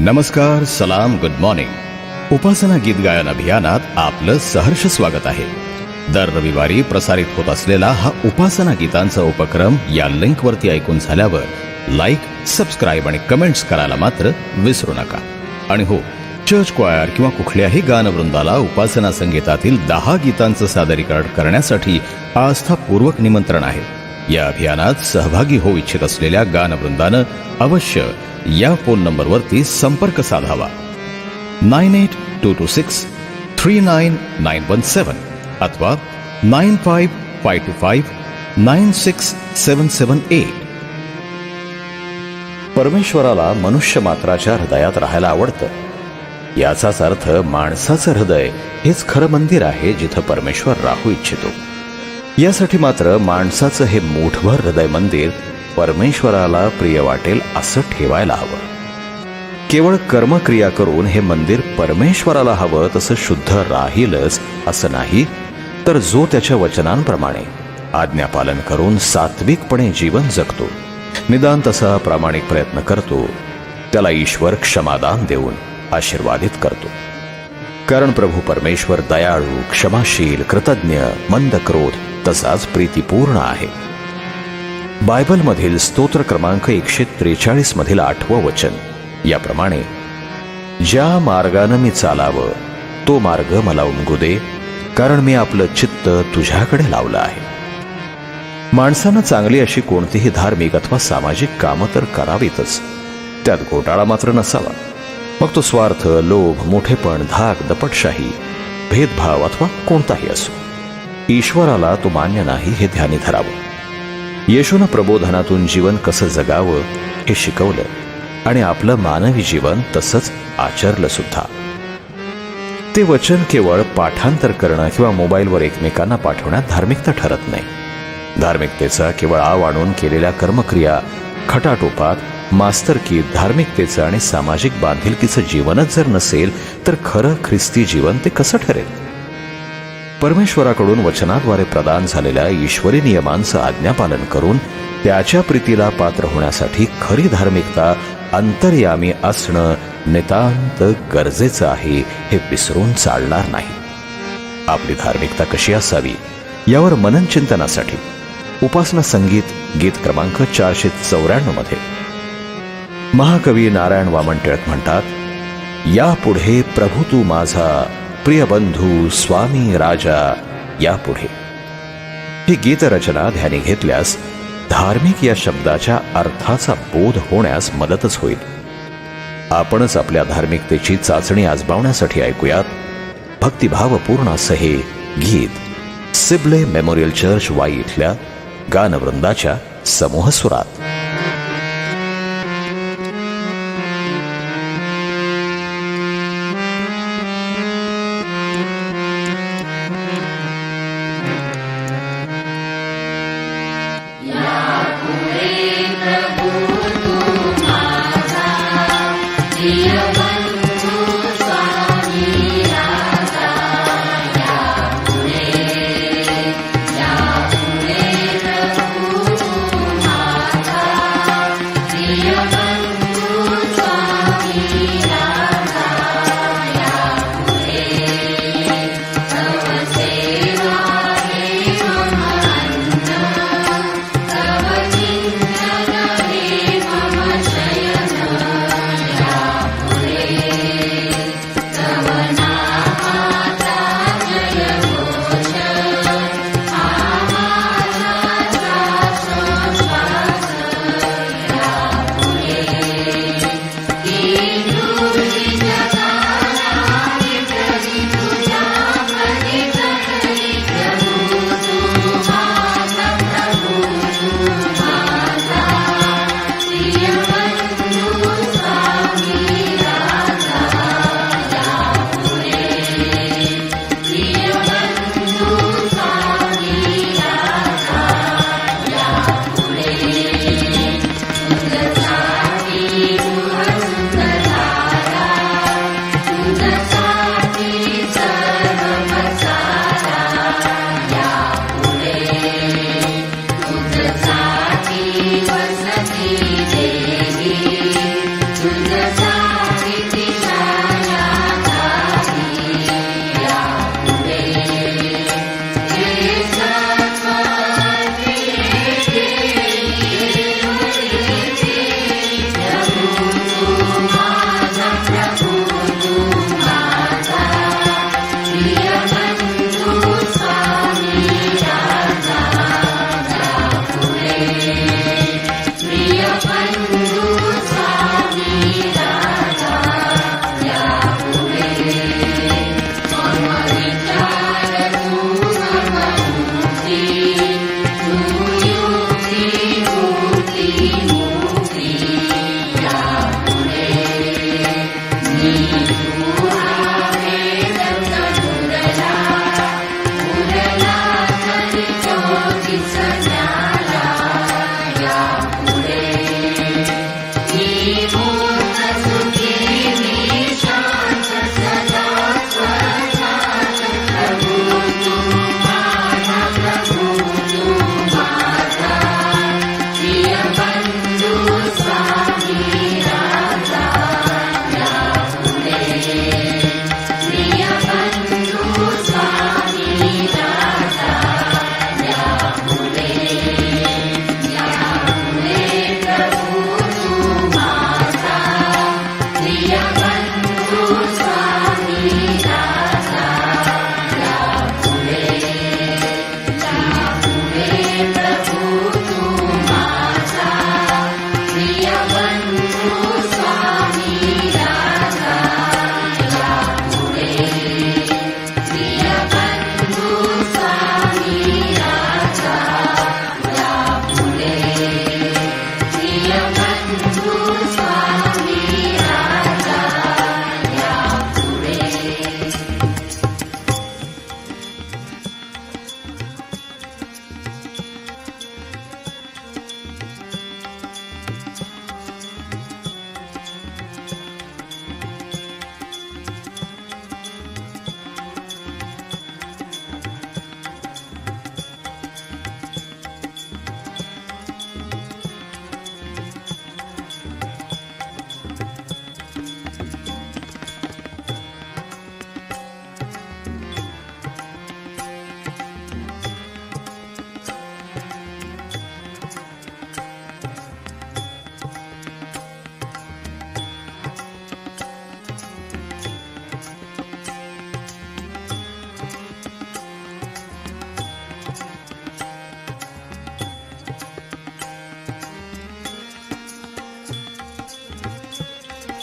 नमस्कार सलाम good morning उपासना गीत गायन अभियानात आपलं सहर्ष स्वागत आहे. दर रविवारी प्रसारित होत असलेला हा उपासना गीतांचा उपक्रम या लिंकवरती ऐकून झाल्यावर लाईक सबस्क्राईब आणि कमेंट्स करायला मात्र विसरू नका. आणि हो चर्च क्वायर किंवा कुठल्याही गानवृंदाला उपासना संगीतातील दहा गीतांचं सादरीकरण करण्यासाठी आस्थापूर्वक निमंत्रण आहे. या अभियानात सहभागी होऊ इच्छित असलेल्या गानवृंदानं अवश्य या फोन नंबरवरती संपर्क साधावा. Nine eight two two six three nine nine one seven अथवा nine five five two five nine six seven seven eight. परमेश्वराला मनुष्य मात्राच्या हृदयात राहायला आवडतं. याचाच अर्थ माणसाचं हृदय हेच खरं मंदिर आहे जिथं परमेश्वर राहू इच्छितो. यासाठी मात्र माणसाचं हे मोठभर हृदय मंदिर परमेश्वराला प्रिय वाटेल असं ठेवायला हवं. केवळ कर्मक्रिया करून हे मंदिर परमेश्वराला हवं तसं शुद्ध राहीलच असं नाही तर जो त्याच्या वचनांप्रमाणे आज्ञापालन करून सात्विकपणे जीवन जगतो निदान तसा प्रामाणिक प्रयत्न करतो त्याला ईश्वर क्षमादान देऊन आशीर्वादित करतो. कारण प्रभू परमेश्वर दयाळू क्षमाशील कृतज्ञ मंद क्रोध तसाच प्रीतीपूर्ण आहे. बायबलमधील स्तोत्र क्रमांक एकशे त्रेचाळीस मधील आठवं वचन. याप्रमाणे ज्या मार्गानं मी चालावं तो मार्ग मला उमगू दे कारण मी आपलं चित्त तुझ्याकडे लावलं आहे. माणसानं चांगली अशी कोणतीही धार्मिक अथवा सामाजिक कामं तर करावीतच. त्यात घोटाळा मात्र नसावा. मग तो स्वार्थ लोभ मोठेपण धाक दपटशाही भेदभाव अथवा कोणताही असो. ईश्वराला तो मान्य नाही हे ध्यानी धरावं. येशून प्रबोधनातून जीवन कसं जगावं हे शिकवलं आणि आपलं मानवी जीवन तसंच आचरलं सुद्धा. ते वचन केवळ पाठांतर करणं किंवा मोबाईलवर एकमेकांना पाठवण्यात धार्मिकता ठरत नाही. धार्मिकतेचा केवळ आव आणून केलेल्या कर्मक्रिया खटाटोपात मास्तरकी धार्मिकतेचं आणि सामाजिक बांधिलकीचं जीवनच जर नसेल तर खरं ख्रिस्ती जीवन ते कसं ठरेल? परमेश्वराकडून वचनाद्वारे प्रदान झालेल्या ईश्वरी नियमांचं आज्ञापालन करून त्याच्या प्रीतीला पात्र होण्यासाठी खरी धार्मिकता अंतर्यामी असणं नितांत गरजेचं आहे हे विसरून चालणार नाही. आपली धार्मिकता कशी असावी यावर मनन चिंतनासाठी उपासना संगीत गीत क्रमांक चारशे चौऱ्याण्णवमध्ये. महाकवी नारायण वामन टिळक म्हणतात यापुढे प्रभू तू माझा प्रिय बंधू स्वामी राजा यापुढे ही गीतरचना ध्यानी घेतल्यास धार्मिक या शब्दाच्या अर्थाचा बोध होण्यास मदतच होईल. आपणच आपल्या धार्मिकतेची चाचणी आजमावण्यासाठी ऐकूयात भक्तिभावपूर्ण असं हे गीत सिबले मेमोरियल चर्च वाई इथल्या गानवृंदाच्या समूहस्वरात सुरात. Amen. Yeah.